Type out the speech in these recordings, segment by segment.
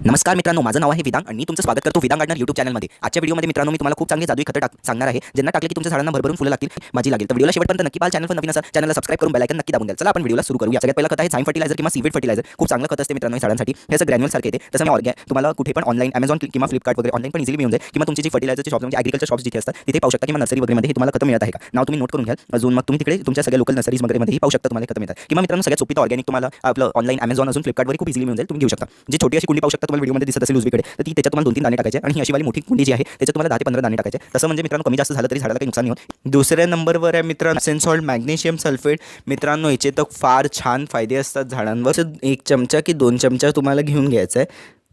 नमस्कार मित्रांनो माझं नाव आहे विदांग आणि मी तुमचं स्वागत करतो विदांग गार्डनर यूट्यूब चॅनलमध्ये आजच्या व्हिडिओमध्ये मित्रांनो मी तुम्हाला खूप चांगली जादू खतं टाक सांगणार आहे. ज्यांना टाकले की तुमच्या झाडांना भरभरून फुलं लागतील माझी लागेल. तर व्हिडिओला शेवटपर्यंत नक्की पाल चॅनल पण नवीन असेल चॅनलला सबस्क्राईब करून बेलायकन नक्की दाबून द्या चला आपण व्हिडिओला सुरू करूया. सगळ्यात पहिला खत आहे साईन फर्टिलायझर किंवा सीवेट फर्टिलायझर खूप चांगलं खत असते मित्रांनो झाडांसाठी. हे असं ग्रॅन्युअल सारखे येते. तसं मी ऑर्गॅ तुम्हाला कुठे पण ऑनलाईन अमेझॉन किंवा फ्लिपकार्ट वगैरे ऑनलाईन पण इझिली मिळून जाईल. किंवा तुमची जी फर्टिलायझरची शॉप म्हणजे ॲग्रिकल्चर शॉप्स जिथे असतात तिथे पाहू शकता किंवा नर्सरी वगैरेमध्ये हे तुम्हाला खतं मिळत आहे का? नाव तुम्ही नोट करून घ्या अजून मग तुम्ही तिकडे तुमच्या सगळ्या लोकल नर्सरीज वगैरेमध्ये पाहू शकता तुम्हाला खतं मिळतात. किंवा मित्रांनो सगळ्यात सोपी ऑर्गॅनिक तुम्हाला आपलं ऑनलाईन अमेझॉन अजून फ्लिपकार्टवर खूप इझिली मिळून जाईल. तुम्ही घेऊ शकता. जी छोटी अशी कुंडी पाहू शकता तुम्हाला व्हिडिओमध्ये दिसत असेल उजवीकडे तर ती त्याच्यात तुम्हाला दोन तीन दाणे टाकायचे आणि ही अशी वाली मोठी कुंडी जी आहे त्याच्यात तुम्हाला दहा ते पंधरा दाणे टाकायचे तसं म्हणजे मित्रांनो कमी जास्त झालं तरी झाडाला काही नुकसान नाही होत. दुसऱ्या नंबरवर आहे मित्रांनो सेन्सॉल्ट मॅग्नेशियम सल्फेट. मित्रांनो याचे तर फार छान फायदे असतात झाडांवर. एक चमचा की दोन चमचा तुम्हाला घेऊन घ्यायचा आहे.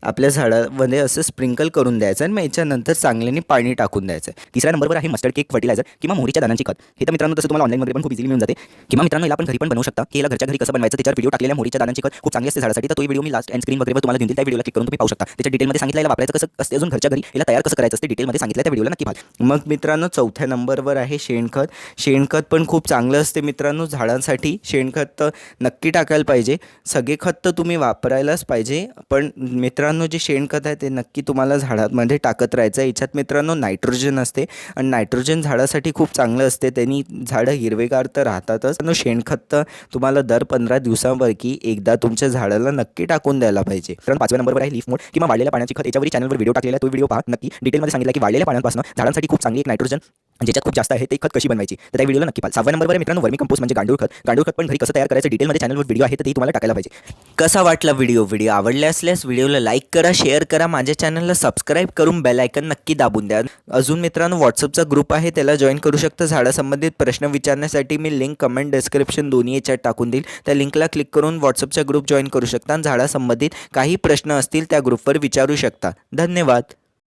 आपल्या झाडामध्ये असं स्प्रिंकल करून द्यायचं आणि मग याच्यानंतर चांगल्याने पाणी टाकून द्यायचं. तिसऱ्या नंबरवर आहे मस्टर्ड केक फर्टिलायझर किंवा मोहरीच्या दानाची खत. हे तर मित्रांनो तसं तुम्हाला ऑनलाईनमध्ये पण खूप इझिली मिळून जाते. किंवा मित्रांनो याला आपण घरी पण बनवू शकता. की याला घरच्या घरी कसं बनवायचं त्याच्यावर व्हिडिओ टाकलेल्या मोहरीच्या दानाची खत खूप चांगली असते झाडासाठी. तर तो व्हिडिओ मी लास्ट एंड स्क्रीन वगैरे तुम्हाला देऊन त्या व्हिडिओला क्लिक करून तुम्ही पाहू शकता. त्याच्या डिटेलमध्ये सांगितलं वापरायचं कसं असते अजून घरच्या घरी याला तयार कसं करायचं असते डिटेलमध्ये सांगितलं त्या व्हिडिओला नक्की पाहा. मग मित्रांनो चौथ्या नंबरवर आहे शेणखत शेणखत पण खूप चांगलं असते मित्रांनो झाडांसाठी. शेणखत तर नक्की टाकायला पाहिजे. सगळे खत तर तुम्ही वापरायलाच पाहिजे. पण मित्रांनो जे शेणखत आहे ते नक्की तुम्हाला झाडांमध्ये टाकत राहायचं आहे. याच्यात मित्रांनो नायट्रोजन असते. आणि नायट्रोजन झाडासाठी खूप चांगलं असते. त्यांनी झाडं हिरवेगार तर राहतातच. आणि शेणखत तर तुम्हाला दर पंधरा दिवसांपैकी एकदा तुमच्या झाडाला नक्की टाकून द्यायला पाहिजे. कारण पाचव्या नंबरवर आहे लीफ मोड किंवा वाढलेल्या पाण्याची खत. याच्यावर चॅनलवर व्हिडिओ टाकलेला आहे. तो व्हिडिओ पहा. नक्की डिटेलमध्ये सांगितलं की वाढलेल्या पाण्यापासून झाडांसाठी खूप चांगली एक नायट्रोजन म्हणजे ज्याच्यात खूप जास्त आहे ते खत कशी बनवायची? तर त्या व्हिडिओला नक्की पाल सहाव्या नंबरवर मित्रांनो वर्मी कंपोस्ट म्हणजे गांडूळ खत. गांडूळ खत पण घरी कसं तयार करायचं डिटेलमध्ये चॅनलवर व्हिडिओ आहे तर ते तुम्हाला टाकायला पाहिजे. कसा वाटला व्हिडिओ व्हिडिओ आवडले असल्यास व्हिडिओला लाईक करा शेअर करा माझ्या चॅनलला सबस्क्राईब करून बेलायकन नक्की दाबून द्या. अजून मित्रांनो व्हॉट्सअपचा ग्रुप आहे त्याला जॉईन करू शकता. झाडासंबंधित प्रश्न विचारण्यासाठी मी लिंक कमेंट डिस्क्रिप्शन दोन्ही याच्यात टाकून देईल. त्या लिंकला क्लिक करून व्हॉट्सअपचा ग्रुप जॉईन करू शकता. आणि झाडासंबंधित काही प्रश्न असतील त्या ग्रुपवर विचारू शकता. धन्यवाद.